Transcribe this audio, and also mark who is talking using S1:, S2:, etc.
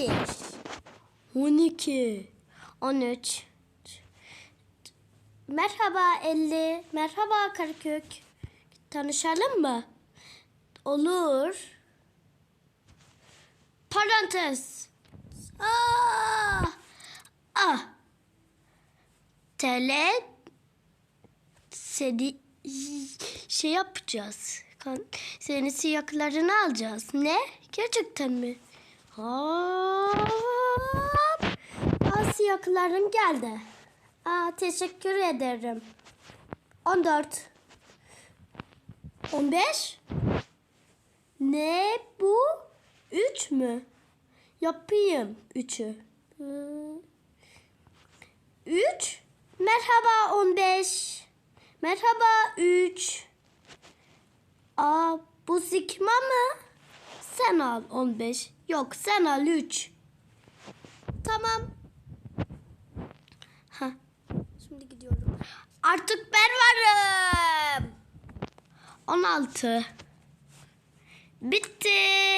S1: 11 12 13 Merhaba 50 Merhaba Karakök Tanışalım mı? Olur. Parantez. Ah. Ah. TL seni şey yapacağız. Kan, senin siyaklarını alacağız. Ne? Gerçekten mi? Hop. Aa, siyaklarım geldi. Aa, teşekkür ederim. 14. 15. Ne bu? 3 mü? Yapayım 3'ü. 3. Merhaba 15. Merhaba 3. Aa bu zikma mı? Sen al 15. Yok sen al 3. Şimdi gidiyorum. Artık ben varım. 16. Bitti.